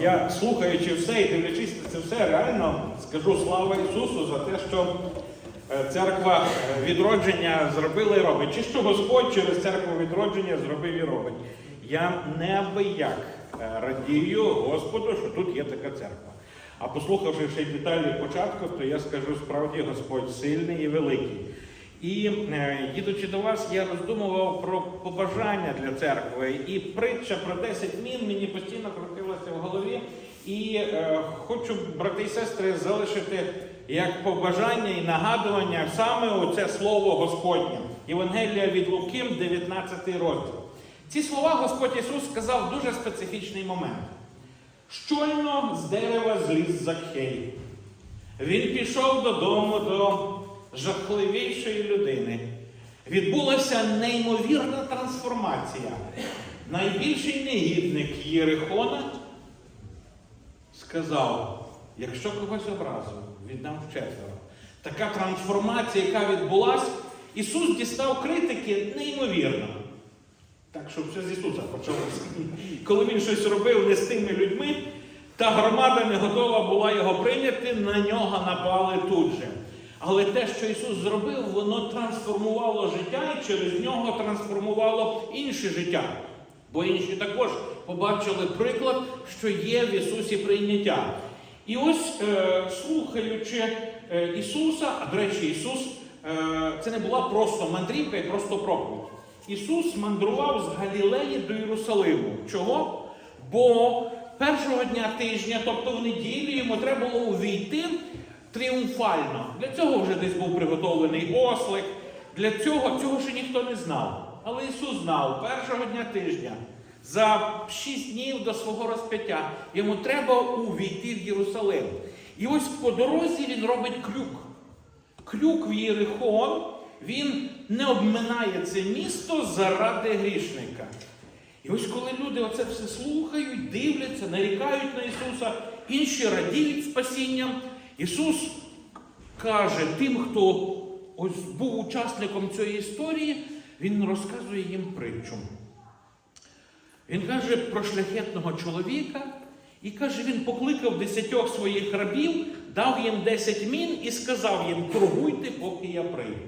Я слухаючи все і дивлячись на це все, реально скажу слава Ісусу за те, що е, церква е, відродження зробила і робить. Чи що Господь через церкву відродження зробив і робить. Я неабияк е, радію Господу, що тут є така церква. А послухавши ще й деталі початку, то я скажу справді Господь сильний і великий. І е, їдучи до вас, я роздумував про побажання для церкви. І притча про 10 мін мені постійно крутилася в голові. І е, хочу, брати і сестри, залишити як побажання і нагадування саме оце слово Господнє. Євангелія від Луки, 19 розділ. Ці слова Господь Ісус сказав дуже специфічний момент. Щойно з дерева зліз Закхей. Він пішов додому до жахливішої людини. Відбулася неймовірна трансформація. Найбільший негідник Єрихона сказав: якщо когось образив, віддам вчетверо. Така трансформація, яка відбулась, Ісус дістав критики неймовірно. Так, щоб все з Ісуса почалося. Коли він щось робив не з тими людьми, та громада не готова була його прийняти, на нього напали тут же. Але те, що Ісус зробив, воно трансформувало життя і через нього трансформувало інше життя. Бо інші також побачили приклад, що є в Ісусі прийняття. І ось, е, слухаючи е, Ісуса, а до речі, Ісус, е, це не була просто мандрівка і просто проповідь. Ісус мандрував з Галілеї до Єрусалиму. Чого? Бо першого дня тижня, тобто в неділю, йому треба було увійти тріумфально. Для цього вже десь був приготовлений ослик. Для цього цього ще ніхто не знав. Але Ісус знав першого дня тижня, за шість днів до свого розп'яття, йому треба увійти в Єрусалим. І ось по дорозі він робить крюк. Крюк в Єрихон, він не обминає це місто заради грішника. І ось коли люди оце все слухають, дивляться, нарікають на Ісуса, інші радіють спасінням, Ісус каже тим, хто ось був учасником цієї історії, Він розказує їм притчу. Він каже про шляхетного чоловіка, і каже, він покликав десятьох своїх рабів, дав їм десять мін і сказав їм: торгуйте, поки я прийду.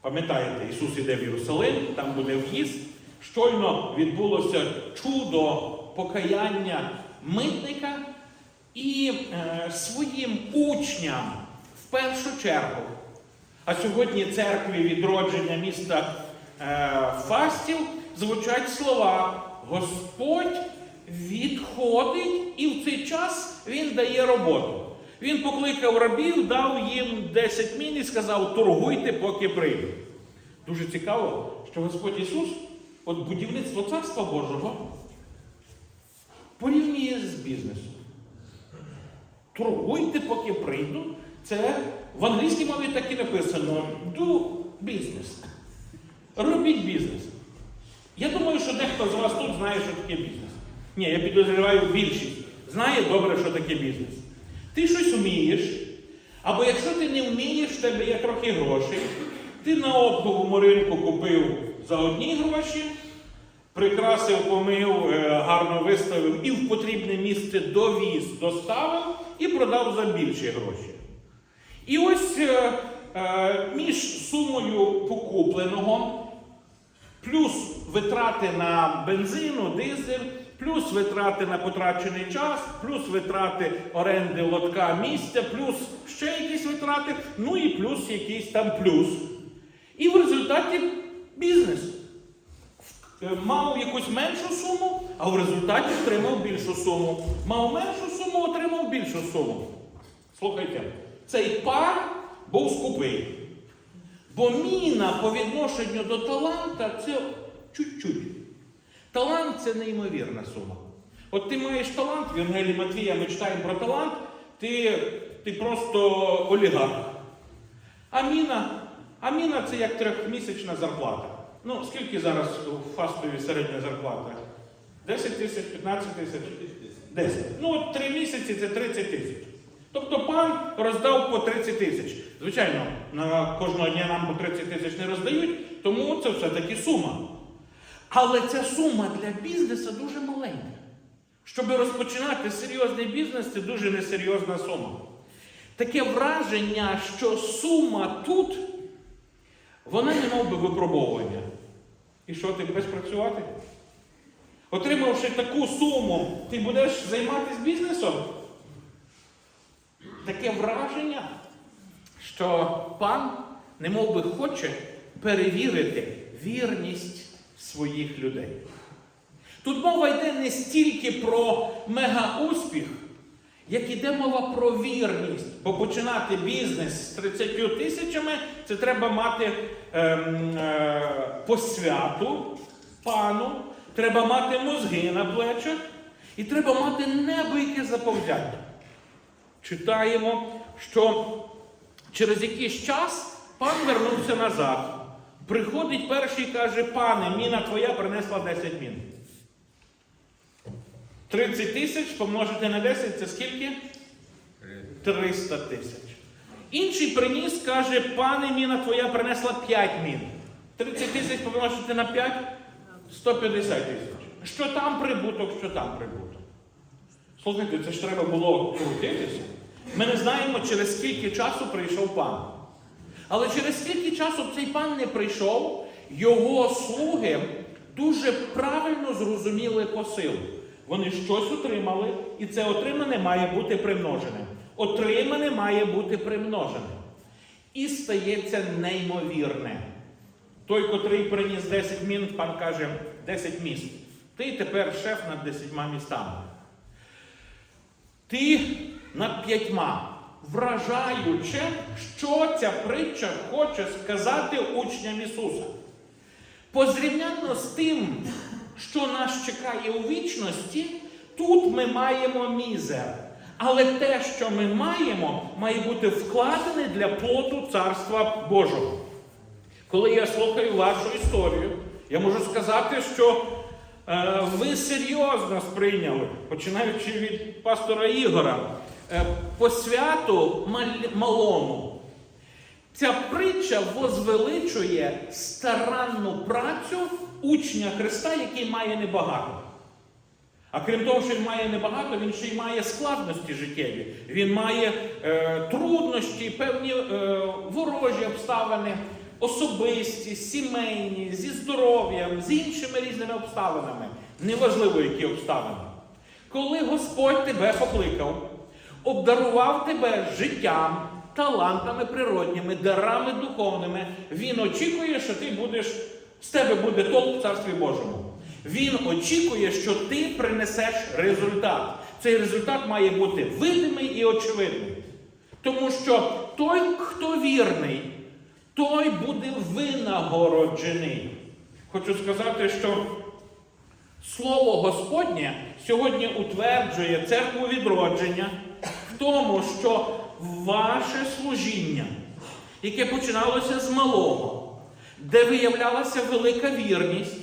Пам'ятаєте, Ісус іде в Єрусалим, там буде в'їзд. Щойно відбулося чудо покаяння митника і е, своїм учням в першу чергу. А сьогодні церкві відродження міста е, Фастів звучать слова Господь відходить і в цей час Він дає роботу. Він покликав рабів, дав їм 10 мін і сказав, торгуйте, поки прийду. Дуже цікаво, що Господь Ісус, от будівництво Царства Божого, порівнює з бізнесом. Торгуйте, поки прийду. Це в англійській мові так і написано do business. Робіть бізнес. Я думаю, що дехто з вас тут знає, що таке бізнес. Ні, я підозрюваю більшість. Знає добре, що таке бізнес. Ти щось вмієш, або якщо ти не вмієш, в тебе є трохи грошей, ти на оптовому ринку купив за одні гроші, прикрасив, помив, е, гарно виставив і в потрібне місце довіз, доставив і продав за більші гроші. І ось е, е, між сумою покупленого, плюс витрати на бензину, дизель, плюс витрати на потрачений час, плюс витрати оренди лотка місця, плюс ще якісь витрати, ну і плюс якийсь там плюс. І в результаті бізнес. Е, Мав якусь меншу суму, а в результаті отримав більшу суму. Мав меншу суму, отримав більшу суму. Слухайте, цей пар був скупий. Бо міна по відношенню до таланта це чуть-чуть. Талант це неймовірна сума. От ти маєш талант, в Євангелії Матвія ми читаємо про талант, ти, ти просто олігарх. А міна, а міна це як трьохмісячна зарплата. Ну, скільки зараз у фастові середня зарплата? 10 тисяч, 15 тисяч? 10. Ну, от 3 місяці це 30 тисяч. Тобто пан роздав по 30 тисяч. Звичайно, на кожного дня нам по 30 тисяч не роздають, тому це все-таки сума. Але ця сума для бізнесу дуже маленька. Щоб розпочинати серйозний бізнес, це дуже несерйозна сума. Таке враження, що сума тут, вона не мов би випробовування. І що, ти будеш працювати? Отримавши таку суму, ти будеш займатися бізнесом? Таке враження, що пан не мов би хоче перевірити вірність своїх людей. Тут мова йде не стільки про мега-успіх, як іде мова про вірність. Бо починати бізнес з 30 тисячами це треба мати ем, е, посвяту пану, треба мати мозги на плечах і треба мати небо яке заповзяння. Читаємо, що через якийсь час пан вернувся назад. Приходить перший і каже, пане, міна твоя принесла 10 мін. 30 тисяч помножити на 10 це скільки? 300 тисяч. Інший приніс, каже, пане, міна твоя принесла 5 мін. 30 тисяч помножити на 5 150 тисяч. Що там прибуток, що там прибуток. Слухайте, це ж треба було крутитися. Ми не знаємо, через скільки часу прийшов пан. Але через скільки часу цей пан не прийшов, його слуги дуже правильно зрозуміли посил. Вони щось отримали, і це отримане має бути примножене. Отримане має бути примножене. І стається неймовірне. Той, котрий приніс 10 мін, пан каже, 10 міст. Ти тепер шеф над 10 містами. Ти над п'ятьма. Вражаюче, що ця притча хоче сказати учням Ісуса. Позрівнянно з тим, що нас чекає у вічності, тут ми маємо мізер. Але те, що ми маємо, має бути вкладене для плоду Царства Божого. Коли я слухаю вашу історію, я можу сказати, що е, ви серйозно сприйняли, починаючи від пастора Ігора, е, посвяту мал- малому. Ця притча возвеличує старанну працю учня Христа, який має небагато. А крім того, що він має небагато, він ще й має складності життєві. Він має е, труднощі, певні е, ворожі обставини, особисті, сімейні, зі здоров'ям, з іншими різними обставинами. Неважливо, які обставини. Коли Господь тебе покликав, обдарував тебе життям, талантами природніми, дарами духовними, Він очікує, що ти будеш, з тебе буде толк в Царстві Божому. Він очікує, що ти принесеш результат. Цей результат має бути видимий і очевидний. Тому що той, хто вірний, той буде винагороджений. Хочу сказати, що Слово Господнє сьогодні утверджує церкву відродження в тому, що ваше служіння, яке починалося з малого, де виявлялася велика вірність,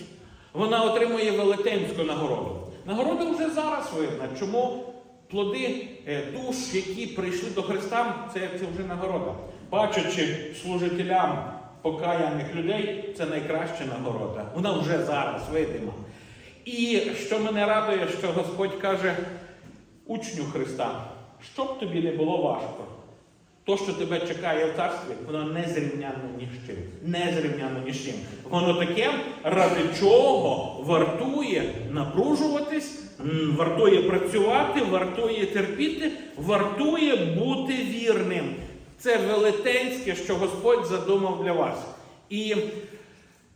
вона отримує велетенську нагороду. Нагорода вже зараз видна. Чому плоди е, душ, які прийшли до Христа, це, це вже нагорода. Бачачи служителям покаяних людей, це найкраща нагорода. Вона вже зараз видима. І що мене радує, що Господь каже учню Христа, щоб тобі не було важко. То, що тебе чекає в царстві, воно не зрівняно ні з чим. Не зрівняно ні з чим. Воно таке, ради чого вартує напружуватись, вартує працювати, вартує терпіти, вартує бути вірним. Це велетенське, що Господь задумав для вас. І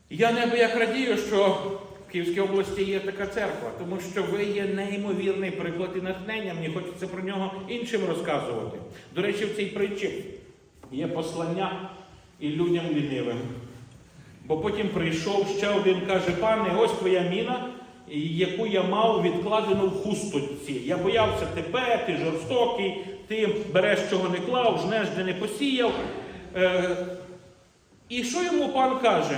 я неабияк радію, що в Київській області є така церква, тому що ви є неймовірний приклад і натхнення. Мені хочеться про нього іншим розказувати. До речі, в цій притчі є послання і людям лінивим. Бо потім прийшов ще один, каже, пане, ось твоя міна, яку я мав відкладену в хусточці. Я боявся тебе, ти жорстокий, ти береш, чого не клав, жнеш, де не посіяв. Е, і що йому пан каже?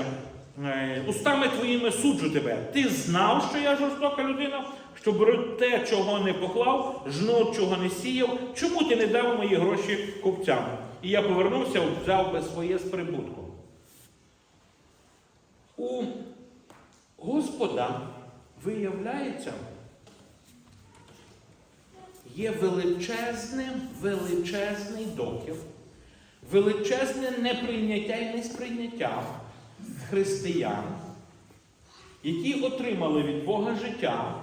Е, Устами твоїми суджу тебе. Ти знав, що я жорстока людина, що беру те, чого не поклав, жну, чого не сіяв. Чому ти не дав мої гроші купцям? І я повернувся, взяв би своє з прибутком. У Господа виявляється є величезним, величезний докір, величезне неприйняття і несприйняття християн, які отримали від Бога життя,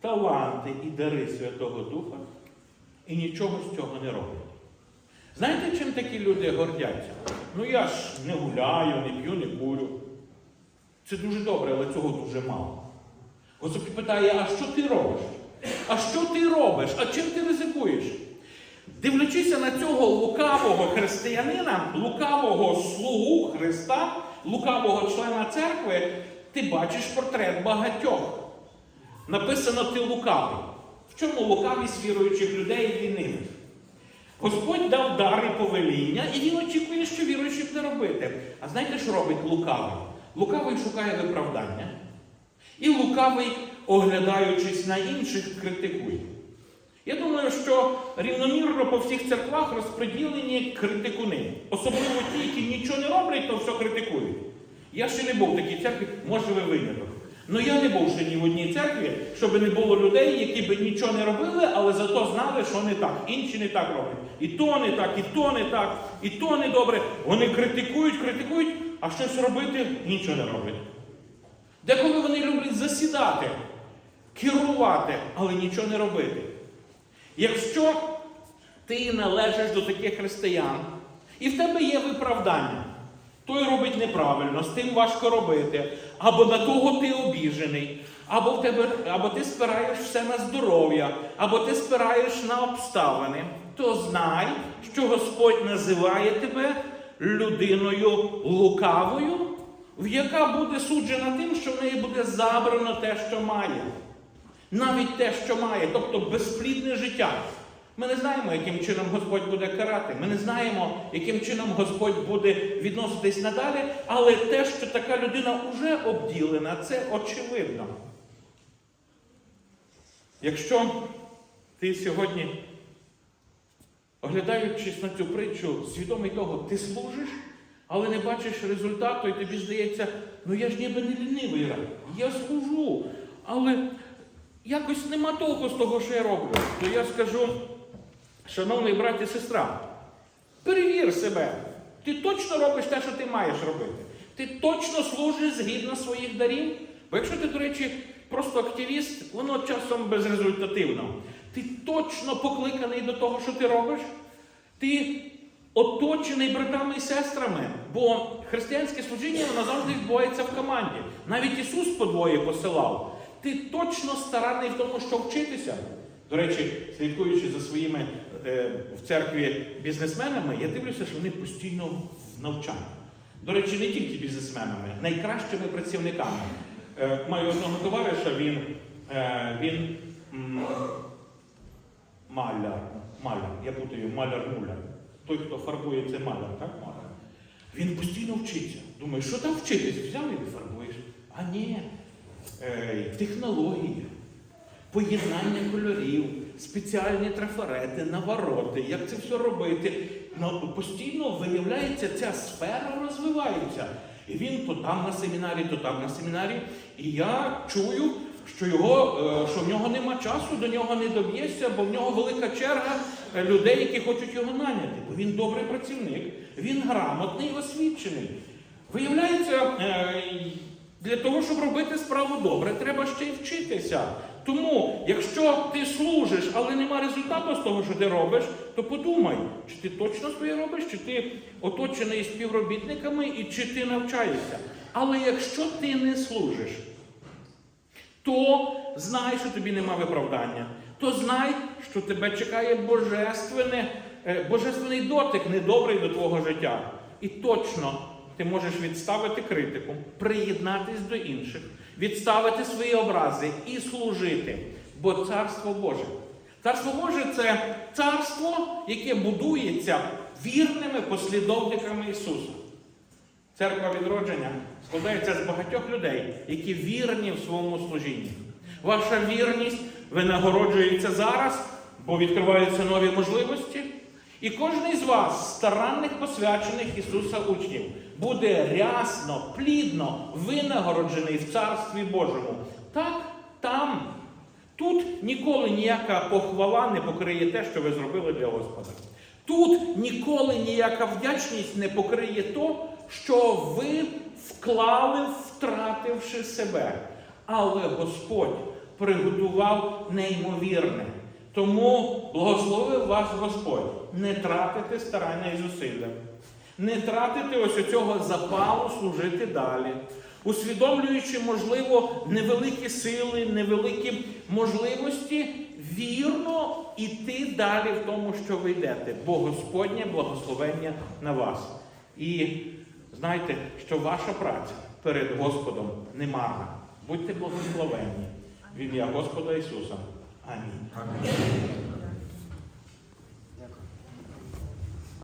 таланти і дари Святого Духа, і нічого з цього не роблять. Знаєте, чим такі люди гордяться? Ну я ж не гуляю, не п'ю, не курю. Це дуже добре, але цього дуже мало. Господь питає, а що ти робиш? А що ти робиш? А чим ти ризикуєш? Дивлячися на цього лукавого християнина, лукавого слугу Христа, лукавого члена церкви, ти бачиш портрет багатьох. Написано ти лукавий. В чому лукавість віруючих людей і лінивих? Господь дав дар і повеління, і він очікує, що віруючий буде робити. А знаєте, що робить лукавий? Лукавий шукає виправдання. І лукавий, оглядаючись на інших, критикує. Я думаю, що рівномірно по всіх церквах розподілені критикуни. Особливо ті, які нічого не роблять, то все критикують. Я ще не був в такій церкві, може ви виняток. Ну я не був ще ні в одній церкві, щоб не було людей, які би нічого не робили, але зато знали, що не так. Інші не так роблять. І то не так, і то не так, і то не добре. Вони критикують, критикують, а щось робити нічого не роблять. Деколи вони люблять засідати, керувати, але нічого не робити. Якщо ти належиш до таких християн, і в тебе є виправдання, той робить неправильно, з тим важко робити, або на того ти обіжений, або, в тебе, або ти спираєш все на здоров'я, або ти спираєш на обставини, то знай, що Господь називає тебе людиною лукавою, в яка буде суджена тим, що в неї буде забрано те, що має. Навіть те, що має, тобто безплідне життя. Ми не знаємо, яким чином Господь буде карати. Ми не знаємо, яким чином Господь буде відноситись надалі, але те, що така людина вже обділена, це очевидно. Якщо ти сьогодні, оглядаючись на цю притчу, свідомий того, ти служиш, але не бачиш результату, і тобі здається, ну я ж ніби не лінивий, я служу, але якось нема толку з того, що я роблю. То я скажу, шановний брат і сестра, перевір себе. Ти точно робиш те, що ти маєш робити. Ти точно служиш згідно своїх дарів. Бо якщо ти, до речі, просто активіст, воно часом безрезультативно. Ти точно покликаний до того, що ти робиш. Ти оточений братами і сестрами. Бо християнське служіння воно завжди відбувається в команді. Навіть Ісус по двоє посилав. Ти точно старанний в тому, що вчитися. До речі, слідкуючи за своїми е, в церкві бізнесменами, я дивлюся, що вони постійно в навчанні. До речі, не тільки бізнесменами, найкращими працівниками. Е, маю одного товариша, він, е, він м, маляр, маляр, я путаю, маляр-муляр. Той, хто фарбує, це маляр, так? Маляр. Він постійно вчиться. Думаю, що там вчитись? Взяв і фарбуєш. А ні, технології, поєднання кольорів, спеціальні трафарети, навороти, як це все робити. Ну, постійно виявляється, ця сфера розвивається. І він то там на семінарі, то там на семінарі. І я чую, що, його, е, що в нього нема часу, до нього не доб'єшся, бо в нього велика черга е, людей, які хочуть його наняти. Бо він добрий працівник, він грамотний, освічений. Виявляється, е, для того, щоб робити справу добре, треба ще й вчитися. Тому, якщо ти служиш, але нема результату з того, що ти робиш, то подумай, чи ти точно своє робиш, чи ти оточений співробітниками і чи ти навчаєшся. Але якщо ти не служиш, то знай, що тобі нема виправдання. То знай, що тебе чекає божественне, е, божественний дотик недобрий до твого життя. І точно ти можеш відставити критику, приєднатись до інших, відставити свої образи і служити. Бо царство Боже. Царство Боже це царство, яке будується вірними послідовниками Ісуса. Церква відродження складається з багатьох людей, які вірні в своєму служінні. Ваша вірність винагороджується зараз, бо відкриваються нові можливості. І кожен із вас, старанних посвячених Ісуса учнів, буде рясно, плідно винагороджений в Царстві Божому. Так, там, Тут ніколи ніяка похвала не покриє те, що ви зробили для Господа. Тут ніколи ніяка вдячність не покриє то, що ви вклали, втративши себе. Але Господь приготував неймовірне. Тому благословив вас Господь не тратити старання і зусилля, не тратити ось оцього запалу служити далі, усвідомлюючи, можливо, невеликі сили, невеликі можливості, вірно іти далі в тому, що ви йдете, бо Господнє благословення на вас. І знайте, що ваша праця перед Господом не марна. Будьте благословенні в ім'я Господа Ісуса. I mean.